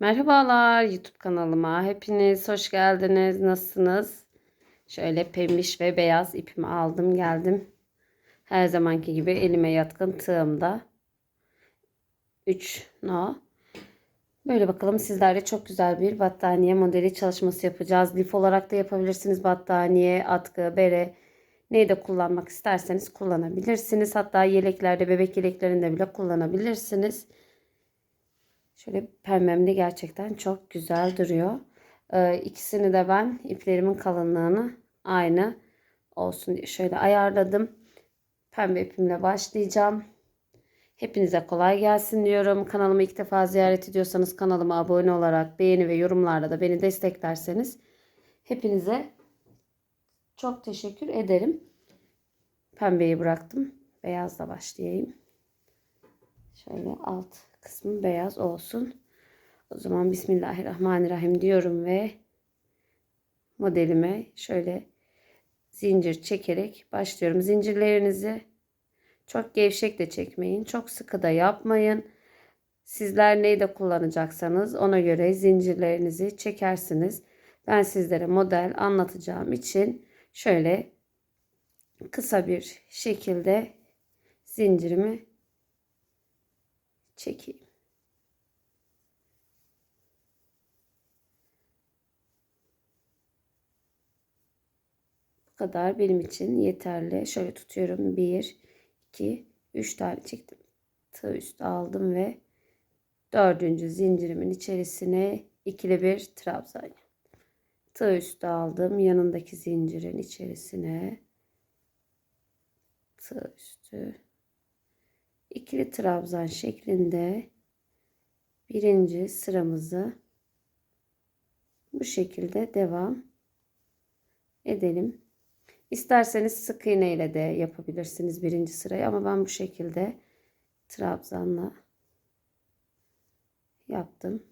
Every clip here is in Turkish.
Merhabalar YouTube kanalıma. Hepiniz hoş geldiniz. Nasılsınız? Şöyle pembiş ve beyaz ipimi aldım geldim. Her zamanki gibi elime yatkın tığımda. 3 no. Böyle bakalım sizlerle çok güzel bir battaniye modeli çalışması yapacağız. Lif olarak da yapabilirsiniz battaniye, atkı, bere. Neyi de kullanmak isterseniz kullanabilirsiniz. Hatta yeleklerde, bebek yeleklerinde bile kullanabilirsiniz. Şöyle pembemli gerçekten çok güzel duruyor. Ee, ikisini de ben iplerimin kalınlığını aynı olsun diye şöyle ayarladım. Pembe ipimle başlayacağım. Hepinize kolay gelsin diyorum. Kanalımı ilk defa ziyaret ediyorsanız kanalıma abone olarak beğeni ve yorumlarla da beni desteklerseniz hepinize çok teşekkür ederim. Pembeyi bıraktım. Beyazla başlayayım. Şöyle alt kısmı beyaz olsun. O zaman Bismillahirrahmanirrahim diyorum ve modelime şöyle zincir çekerek başlıyorum. Zincirlerinizi çok gevşek de çekmeyin. Çok sıkı da yapmayın. Sizler neyi de kullanacaksanız ona göre zincirlerinizi çekersiniz. Ben sizlere model anlatacağım için şöyle kısa bir şekilde zincirimi çekeyim. Bu kadar benim için yeterli. Şöyle tutuyorum. 1, 2, 3 tane çektim. Tığ üstü aldım ve dördüncü zincirimin içerisine ikili bir trabzan. Tığ üstü aldım. Yanındaki zincirin içerisine tığ üstü ikili trabzan şeklinde birinci sıramızı bu şekilde devam edelim. İsterseniz sık iğne ile de yapabilirsiniz birinci sırayı ama ben bu şekilde trabzanla yaptım.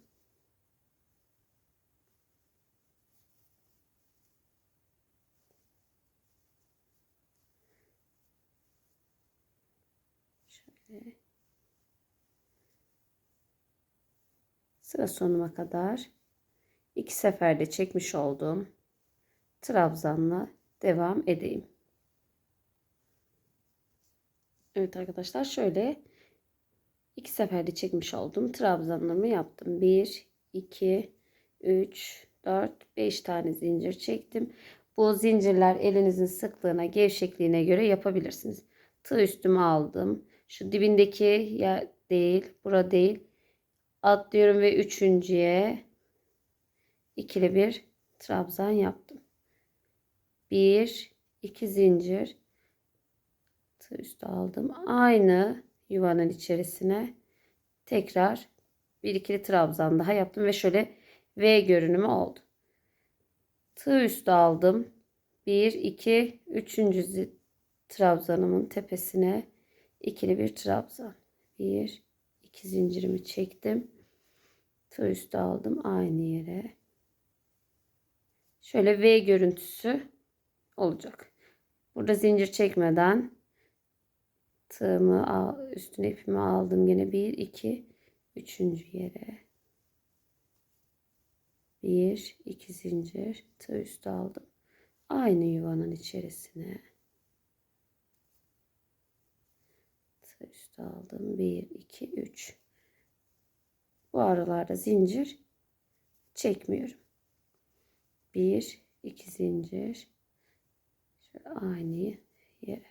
Şöyle. Sıra sonuna kadar iki seferde çekmiş olduğum trabzanla devam edeyim. Evet arkadaşlar şöyle iki seferde çekmiş olduğum trabzanlarımı yaptım. 1 2 3 4 5 tane zincir çektim. Bu zincirler elinizin sıklığına, gevşekliğine göre yapabilirsiniz. Tığ üstüme aldım. Şu dibindeki yer değil, bura değil. Atlıyorum ve üçüncüye ikili bir trabzan yaptım. Bir, iki zincir. Tığ üstü aldım. Aynı yuvanın içerisine tekrar bir ikili trabzan daha yaptım ve şöyle V görünümü oldu. Tığ üstü aldım. Bir, iki, üçüncü trabzanımın tepesine ikili bir trabzan. Bir, iki zincirimi çektim. Tığ üstü aldım aynı yere. Şöyle V görüntüsü olacak. Burada zincir çekmeden tığımı üstüne ipimi aldım. Yine bir, iki, üçüncü yere. Bir, iki zincir tığ üstü aldım. Aynı yuvanın içerisine. Tığ üstü aldım. Bir, iki, üç. Bu aralarda zincir çekmiyorum. Bir, iki zincir. Şöyle aynı yere.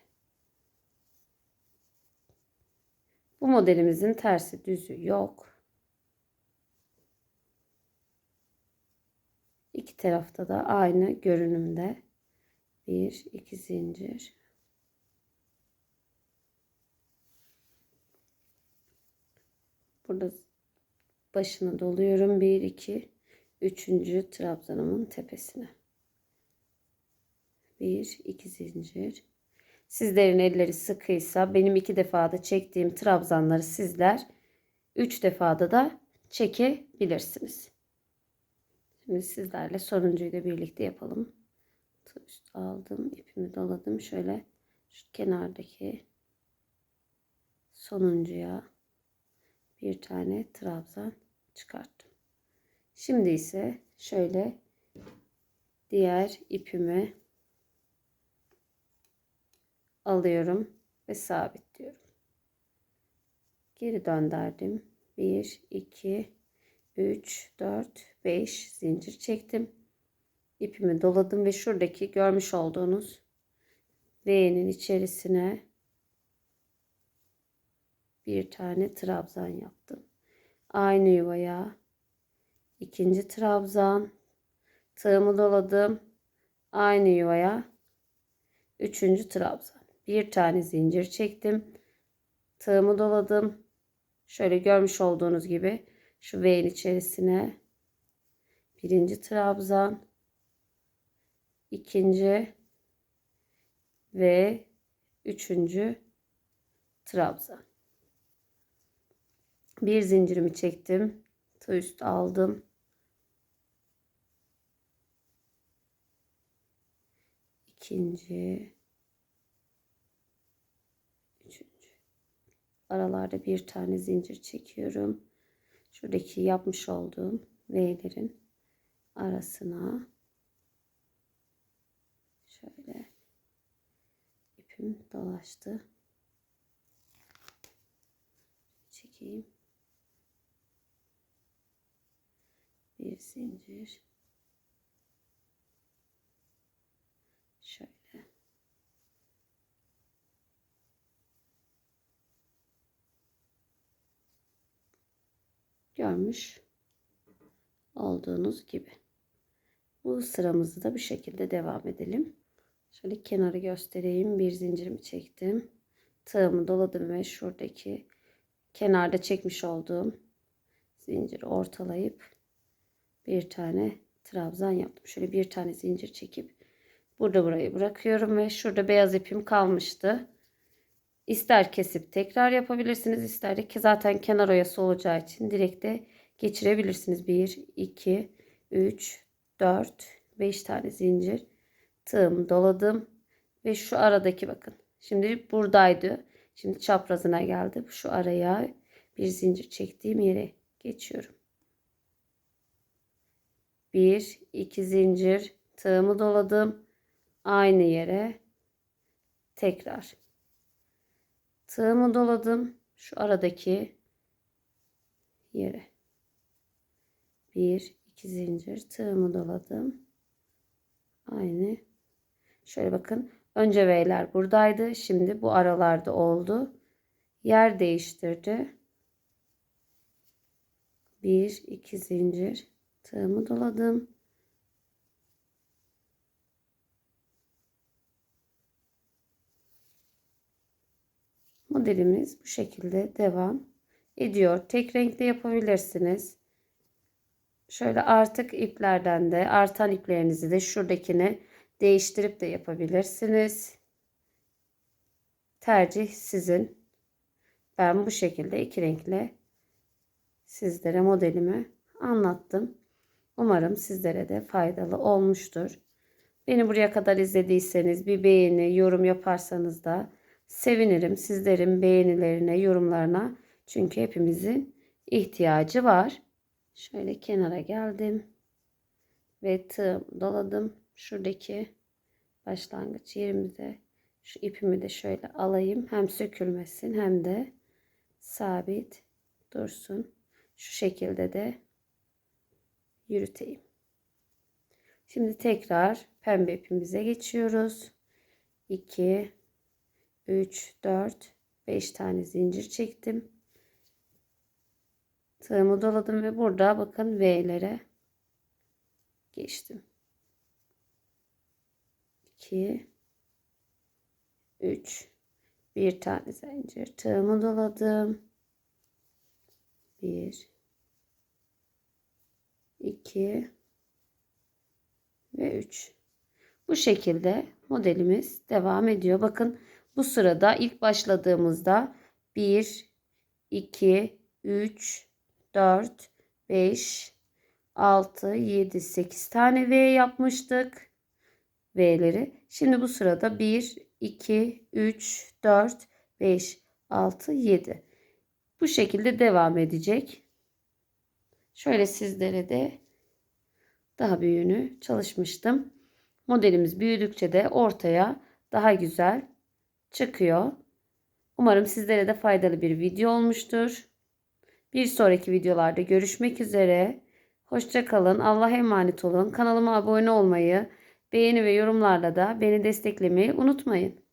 Bu modelimizin tersi düzü yok. İki tarafta da aynı görünümde. Bir, iki zincir. Burada başını doluyorum. Bir, iki, üçüncü trabzanımın tepesine. Bir, iki zincir. Sizlerin elleri sıkıysa benim iki defada çektiğim trabzanları sizler üç defada da çekebilirsiniz. Şimdi sizlerle sonuncuyu da birlikte yapalım. Aldım, ipimi doladım. Şöyle şu kenardaki sonuncuya bir tane trabzan çıkarttım. Şimdi ise şöyle diğer ipimi alıyorum ve sabitliyorum. Geri döndürdüm. 1 2 3 4 5 zincir çektim. İpimi doladım ve şuradaki görmüş olduğunuz V'nin içerisine bir tane trabzan yaptım. Aynı yuvaya ikinci trabzan tığımı doladım. Aynı yuvaya üçüncü trabzan. Bir tane zincir çektim. Tığımı doladım. Şöyle görmüş olduğunuz gibi şu V'nin içerisine birinci trabzan, ikinci ve üçüncü trabzan. Bir zincirimi çektim. Tığ üst aldım. İkinci, üçüncü. Aralarda bir tane zincir çekiyorum. Şuradaki yapmış olduğum V'lerin arasına şöyle ipim dolaştı. Çekeyim. Bir zincir. Şöyle. Görmüş olduğunuz gibi. Bu sıramızı da bu şekilde devam edelim. Şöyle kenarı göstereyim. Bir zincirimi çektim. Tığımı doladım ve şuradaki kenarda çekmiş olduğum zinciri ortalayıp bir tane trabzan yaptım. Şöyle bir tane zincir çekip burada burayı bırakıyorum ve şurada beyaz ipim kalmıştı. İster kesip tekrar yapabilirsiniz. ister de ki zaten kenar oyası olacağı için direkt de geçirebilirsiniz. 1, 2, 3, 4, 5 tane zincir. Tığımı doladım. Ve şu aradaki bakın. Şimdi buradaydı. Şimdi çaprazına geldi. Şu araya bir zincir çektiğim yere geçiyorum. 1 2 zincir tığımı doladım. Aynı yere tekrar tığımı doladım. Şu aradaki yere. 1 2 zincir tığımı doladım. Aynı. Şöyle bakın. Önce V'ler buradaydı. Şimdi bu aralarda oldu. Yer değiştirdi. 1 2 zincir tığımı doladım. Modelimiz bu şekilde devam ediyor. Tek renkte yapabilirsiniz. Şöyle artık iplerden de artan iplerinizi de şuradakini değiştirip de yapabilirsiniz. Tercih sizin. Ben bu şekilde iki renkle sizlere modelimi anlattım. Umarım sizlere de faydalı olmuştur. Beni buraya kadar izlediyseniz bir beğeni, yorum yaparsanız da sevinirim. Sizlerin beğenilerine, yorumlarına. Çünkü hepimizin ihtiyacı var. Şöyle kenara geldim. Ve tığım doladım. Şuradaki başlangıç yerimize şu ipimi de şöyle alayım. Hem sökülmesin hem de sabit dursun. Şu şekilde de yürüteyim. Şimdi tekrar pembe ipimize geçiyoruz. 2 3 4 5 tane zincir çektim. Tığımı doladım ve burada bakın V'lere geçtim. 2 3 bir tane zincir tığımı doladım. 1 2 ve 3. Bu şekilde modelimiz devam ediyor. Bakın bu sırada ilk başladığımızda 1 2 3 4 5 6 7 8 tane V yapmıştık. V'leri. Şimdi bu sırada 1 2 3 4 5 6 7. Bu şekilde devam edecek. Şöyle sizlere de daha büyüğünü çalışmıştım. Modelimiz büyüdükçe de ortaya daha güzel çıkıyor. Umarım sizlere de faydalı bir video olmuştur. Bir sonraki videolarda görüşmek üzere. Hoşça kalın. Allah'a emanet olun. Kanalıma abone olmayı, beğeni ve yorumlarla da beni desteklemeyi unutmayın.